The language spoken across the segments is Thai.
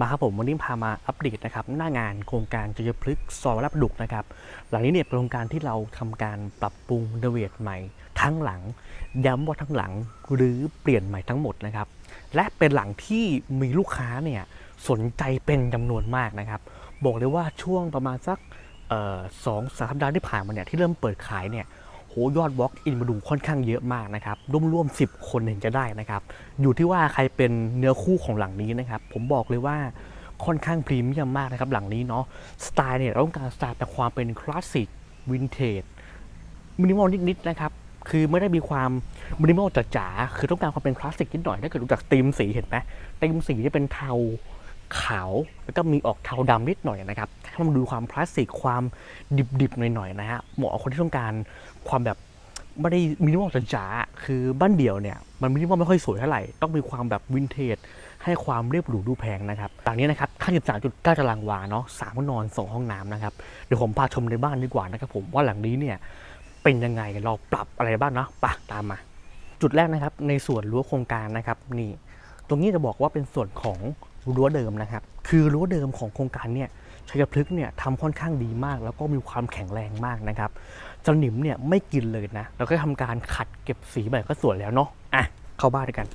มาครับผมวันนี้พามาอัปเดตนะครับหน้างานโครงการจยพฤกซอยรับดุกนะครับหลังนี้เนี่ยเป็นโครงการที่เราทำการปรับปรุงเดเวทใหม่ทั้งหลัง ย้ำว่าทั้งหลังหรือเปลี่ยนใหม่ทั้งหมดนะครับและเป็นหลังที่มีลูกค้าเนี่ยสนใจเป็นจำนวนมากนะครับ บอกเลยว่าช่วงประมาณสักสองสามสัปดาห์ที่ผ่านมาเนี่ยที่เริ่มเปิดขายเนี่ย โหยอด Walk in มาดูค่อนข้างเยอะมากนะครับร่วมๆ10 คนเห็นจะได้นะครับ อยู่ที่ว่าใครเป็นเนื้อคู่ของหลังนี้นะครับ ผมบอกเลยว่าค่อนข้างพรีเมียมมากนะครับ หลังนี้เนาะสไตล์เนี่ยเราต้องการสไตล์แต่ความเป็นคลาสสิกวินเทจมินิมอลนิดๆนะครับคือไม่ได้มีความมินิมอลจ๋าๆคือต้องการความเป็นคลาสสิกนิดหน่อยถ้าเกิดดูจากธีมสีเห็นไหมธีมสีจะเป็นเทา ขาวแล้วก็มีออกเทาดำนิดหน่อยนะครับให้มันดูความคลาสสิกความดิบๆหน่อยๆนะฮะเหมาะกับคนที่ต้องการความแบบไม่ได้มินิมอลจ๋าคือบ้านเดี่ยวเนี่ยมันมินิมอลไม่ค่อยสวยเท่าไหร่ ต้องมีความแบบวินเทจให้ความเรียบหรูดูแพงนะครับหลังนี้นะครับค่า13.9ตารางวาเนาะสามห้องนอนสองห้องน้ำนะครับ เดี๋ยวผมพาชมในบ้านดีกว่านะครับผมว่าหลังนี้เนี่ยเป็นยังไงเราปรับอะไรบ้างเนาะไปะตามมา จุดแรกนะครับในส่วนรั้วโครงการนะครับนี่ ตรงนี้จะบอกว่าเป็นส่วนของ รั้วเดิมนะครับ คือรั้วเดิมของโครงการเนี่ยชัยพฤกษ์เนี่ยทำค่อนข้างดีมาก แล้วก็มีความแข็งแรงมากนะครับสนิมเนี่ยไม่กินเลยนะ แล้วก็ทำการขัดเก็บสีใหม่ก็สวยแล้วเนาะอะเข้าบ้านด้วยกัน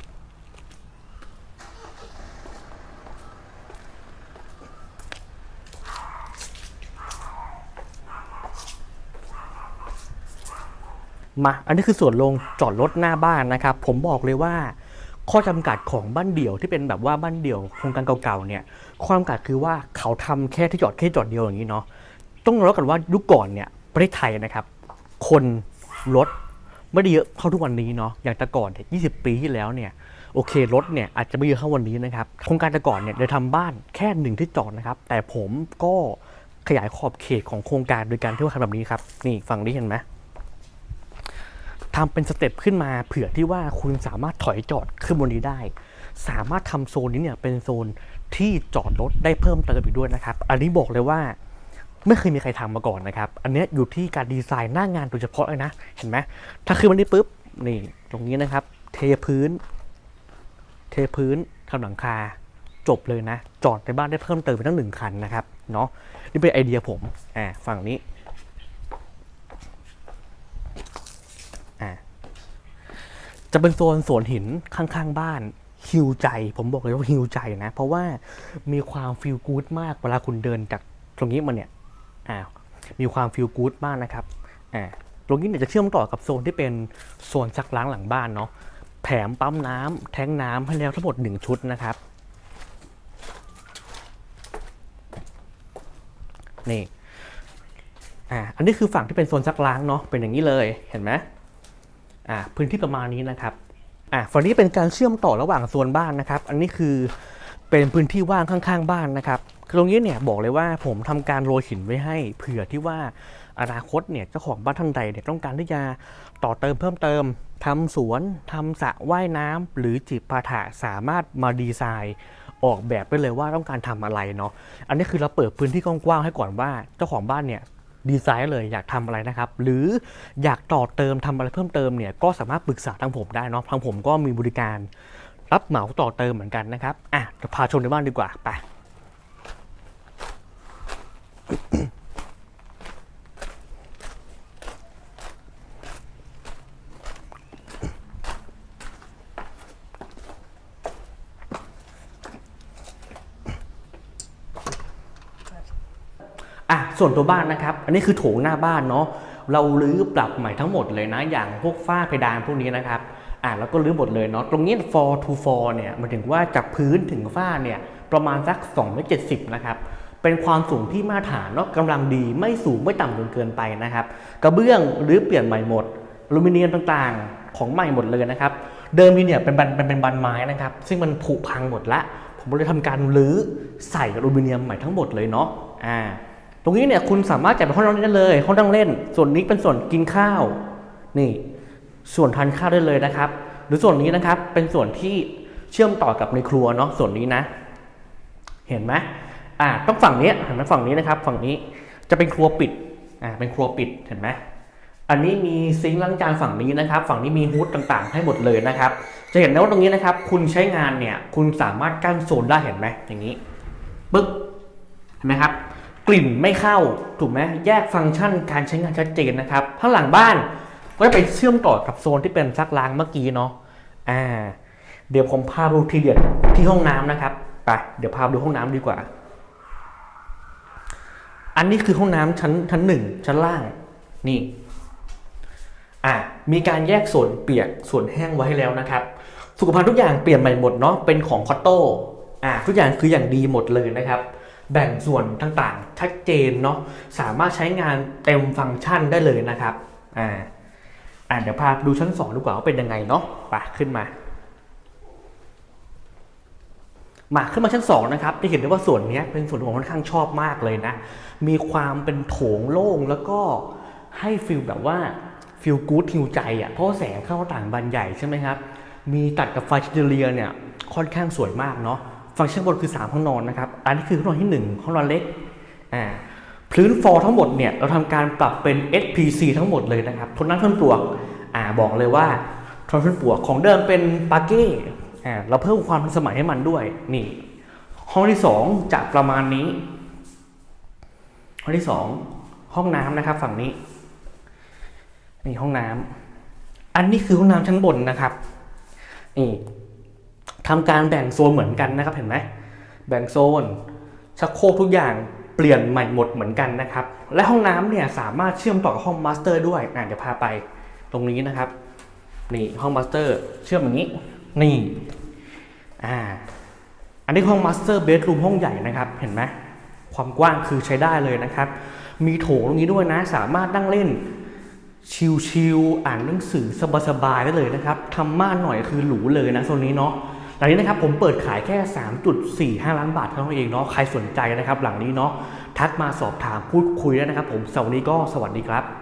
มา อันนี้คือส่วนลงจอดรถหน้าบ้านนะครับ ผมบอกเลยว่า ข้อจำกัดของบ้านเดี่ยวที่เป็นแบบว่าบ้านเดี่ยวโครงการเก่าๆเนี่ยข้อจำกัดคือว่าเขาทำแค่ที่จอดแค่จอดเดียวอย่างนี้เนาะต้องรับกันว่ายุคก่อนเนี่ยประเทศไทยนะครับ คนรถไม่ได้เยอะเท่าทุกวันนี้เนาะอย่างแต่ก่อนเนี่ย20ปีที่แล้วเนี่ยโอเครถเนี่ยอาจจะไม่เยอะเท่าวันนี้นะครับโครงการแต่ก่อนเนี่ยเดี๋ยวทำบ้านแค่หนึ่งที่จอดนะครับ แต่ผมก็ขยายขอบเขตของโครงการโดยการที่ว่าทำแบบนี้ครับ นี่ฝั่งนี้เห็นไหม ทำเป็นสเต็ปขึ้นมาเผื่อที่ว่าคุณสามารถถอยจอดขึ้นบนนี้ได้ สามารถทำโซนนี้เนี่ยเป็นโซนที่จอดรถได้เพิ่มเติมอีกด้วยนะครับ อันนี้บอกเลยว่าไม่เคยมีใครทำมาก่อนนะครับ อันนี้อยู่ที่การดีไซน์หน้างานโดยเฉพาะเลยนะ เห็นไหมถ้าขึ้นมานี้ปุ๊บ นี่ ตรงนี้นะครับ เทพื้น เทพื้นทำหลังคา จบเลยนะ จอดในบ้านได้เพิ่มเติมไปตั้งหนึ่งคันนะครับ เนาะ นี่เป็นไอเดียผม อ่า ฝั่งนี้ จะเป็นโซนสวนหินข้างๆ บ้านฮิวใจ ผมบอกเลยว่าฮิวใจนะ เพราะว่ามีความฟีลกู๊ดมากเวลาคุณเดินจากตรงนี้มาเนี่ยอ่ามีความฟีลกู๊ดมากนะครับอ่าตรงนี้เนี่ยจะเชื่อมต่อกับโซนที่เป็นโซนซักล้างหลังบ้านเนาะแถมปั๊มน้ำแทงน้ำให้แล้วทั้งหมด 1 ชุดนะครับนี่อ่าอันนี้คือฝั่งที่เป็นโซนซักล้างเนาะเป็นอย่างนี้เลยเห็นไหม อ่าพื้นที่ประมาณนี้นะครับอ่าฝั่งนี้เป็นการเชื่อมต่อระหว่างโซนบ้านนะครับ อันนี้คือเป็นพื้นที่ว่างข้างๆ บ้านนะครับตรงนี้เนี่ยบอกเลยว่าผมทำการโรยหินไว้ให้เผื่อที่ว่าอนาคตเนี่ยเจ้าของบ้านท่านใดเนี่ยต้องการที่จะต่อเติมเพิ่มเติมทำสวนทำสระว่ายน้ำหรือจิปาถะสามารถมาดีไซน์ออกแบบไปเลยว่าต้องการทำอะไรเนาะอันนี้คือเราเปิดพื้นที่กว้างๆให้ก่อนว่าเจ้าของบ้านเนี่ย ดีไซน์เลยอยากทำอะไรนะครับ หรืออยากต่อเติมทำอะไรเพิ่มเติมเนี่ยก็สามารถปรึกษาทางผมได้เนาะทางผมก็มีบริการรับเหมาต่อเติมเหมือนกันนะครับอะพาชมในบ้านดีกว่าไป อะส่วนตัวบ้านนะครับ อันนี้คือโถงหน้าบ้านเนาะเรารื้อปรับใหม่ทั้งหมดเลยนะ อย่างพวกฝ้าเพดานพวกนี้นะครับอะแล้วก็รื้อหมดเลยเนาะตรงนี้4 to 4เนี่ยหมายถึงว่าจากพื้นถึงฝ้าเนี่ยประมาณสัก2เมตร70นะครับเป็นความสูงที่มาตรฐานเนาะกำลังดีไม่สูงไม่ต่ำจนเกินไปนะครับ กระเบื้องหรือเปลี่ยนใหม่หมดอลูมิเนียมต่างๆ ของใหม่หมดเลยนะครับ เดิมทีเนี่ยเป็นบันเป็นบันไม้นะครับ ซึ่งมันผุพังหมดละ ผมเลยทำการรื้อใส่อลูมิเนียมใหม่ทั้งหมดเลยเนาะอ่า ตรงนี้เนี่ยคุณสามารถจัดเป็นห้องนั่งเล่นได้เลยห้องนั่งเล่น ส่วนนี้เป็นส่วนกินข้าว นี่ ส่วนทานข้าวได้เลยนะครับ หรือส่วนนี้นะครับเป็นส่วนที่เชื่อมต่อกับในครัวเนาะส่วนนี้นะ เห็นไหมอ่าต้องฝั่งนี้เห็นไหมฝั่งนี้นะครับ ฝั่งนี้จะเป็นครัวปิดอ่าเป็นครัวปิดเห็นไหมอันนี้มีซิงค์ล้างจานฝั่งนี้นะครับ ฝั่งนี้มีฮูดต่างๆ ให้หมดเลยนะครับ จะเห็นนะว่าตรงนี้นะครับ คุณใช้งานเนี่ย คุณสามารถกั้นโซนได้เห็นไหมอย่างนี้ปึ๊บเห็นไหมครับ กลิ่นไม่เข้าถูกไหมแยกฟังก์ชันการใช้งานชัดเจนนะครับข้างหลังบ้านก็จะไปเชื่อมต่อกับโซนที่เป็นซักล้างเมื่อกี้เนาะอ่า เดี๋ยวผมพาดูทีเดียดที่ห้องน้ำนะครับไปเดี๋ยวพาดูห้องน้ำดีกว่า อันนี้คือห้องน้ำชั้นชั้นหนึ่งชั้นล่างนี่อะมีการแยกส่วนเปียกส่วนแห้งไว้ให้แล้วนะครับ สุขภัณฑ์ทุกอย่างเปลี่ยนใหม่หมดเนาะเป็นของคอตโต้อะทุกอย่างคืออย่างดีหมดเลยนะครับ แบ่งส่วนต่างๆ ชัดเจนเนาะสามารถใช้งานเต็มฟังก์ชันได้เลยนะครับอ่าอะเดี๋ยวพาดูชั้นสองดีกว่าว่าเป็นยังไงเนาะไปขึ้นมามาขึ้นมาชั้นสองนะครับจะเห็นได้ว่าส่วนนี้เป็นส่วนที่ผมค่อนข้างชอบมากเลยนะ มีความเป็นโถงโล่งแล้วก็ให้ฟิลแบบว่าฟิลกู๊ดฮิวใจอะ่ะเพราะแสงเข้าต่างบานใหญ่ใช่ไหมครับ มีตัดกับไฟชิเดเลียเนี่ยค่อนข้างสวยมากเนาะ ฟังก์ชันบนคือ 3 ห้องนอนนะครับ อันนี้คือห้องนอนที่ 1 ห้องนอนเล็กอ่าพื้นฟอร์ทั้งหมดเนี่ยเราทำการปรับเป็น SPC ทั้งหมดเลยนะครับทนน้ำทนปลวกอ่าบอกเลยว่าทนน้ำทนปลวกของเดิมเป็นปาเก้อ่าเราเพิ่มความทันสมัยให้มันด้วยนี่ห้องที่สองจะประมาณนี้ ห้องที่สองห้องน้ำนะครับฝั่งนี้นี่ห้องน้ำอันนี้คือห้องน้ำชั้นบนนะครับนี่ ทำการแบ่งโซนเหมือนกันนะครับเห็นไหมแบ่งโซนชักโครกทุกอย่างเปลี่ยนใหม่หมดเหมือนกันนะครับ และห้องน้ำเนี่ยสามารถเชื่อมต่อกับห้องมาสเตอร์ด้วยอะเดี๋ยวพาไปตรงนี้นะครับ นี่ห้องมาสเตอร์เชื่อมอย่างนี้ นี่อ่าอันนี้ห้องมาสเตอร์เบดรูมห้องใหญ่นะครับ เห็นไหมความกว้างคือใช้ได้เลยนะครับ มีโถงตรงนี้ด้วยนะ สามารถนั่งเล่นชิลๆอ่านหนังสือสบายๆได้เลยนะครับทำม่านหน่อยคือหรูเลยนะโซนนี้เนาะ หลังนี้นะครับผมเปิดขายแค่ 3.45 ล้านบาทเท่านั้นเองเนาะใครสนใจนะครับ หลังนี้เนาะทักมาสอบถามพูดคุยได้นะครับ ผมสำหรับวันนี้ก็สวัสดีครับ